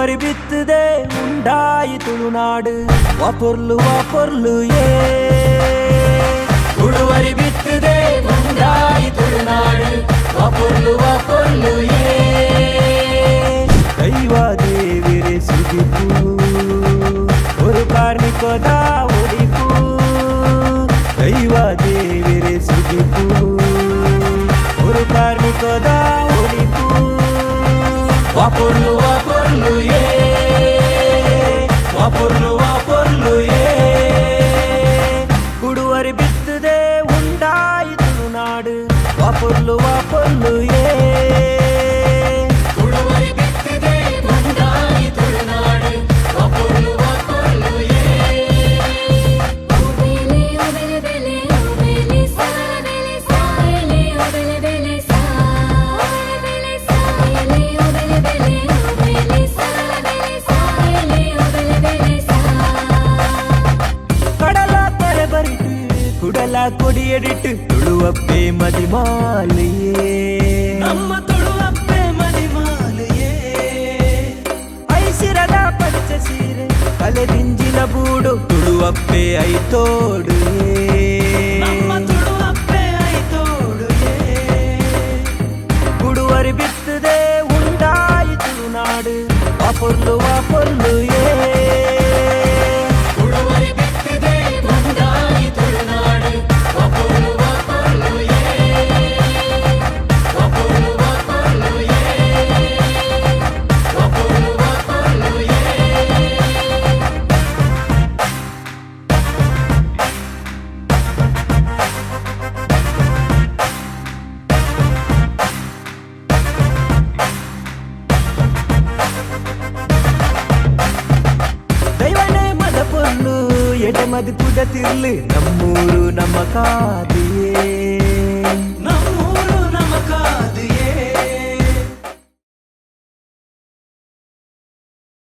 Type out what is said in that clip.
ಅರಿಬಿತ್ತದೆ ಉಂಡಾಯಿ ತುಳುನಾಡು ವಾ ಪೊರ್ಲು ವಾ ಪೊರ್ಲು ಏ ಗುಡು ಅರಿಬಿತ್ತದೆ ಉಂಡಾಯಿ ತುಳುನಾಡು ವಾ ಪೊರ್ಲು ವಾ ಪೊರ್ಲು ಏ ದೈವ ದೇವಿರೆ ಸಿಗಿಪು ஒரு ಕಾರ್ಮಿಕದ ಒಡಿಪು ದೈವ ದೇವಿರೆ ಸಿಗಿಪು ஒரு ಕಾರ್ಮಿಕದ ಒಡಿಪು ವಾಪೊರ್ಲು ಓಬೆಲೆ ಓಬೆಲೆ ಬೆಲೆ ಓಬೆಲೆ ಸಾಯಲೆ ಸಾಯಲೆ ಓಬೆಲೆ ಬೆಲೆ கீதா கொடியடிட்டு தொழுவப்பே மதிமாலையே. நம்ம தொழுவப்பே மதிமாலையே. ஐசிரதா பச்ச சீரு கலரிஞ்சின பூடு தொழுவப்பே ஐத்தோடு. பொருள் வா பொருள் ಪೊರ್ಲು ಎಡೆ ಮದು ಕುದ ತಿರ್ಲು ನಮ್ಮೂರು ನಮ್ಮ ಕಾದಿಯೇ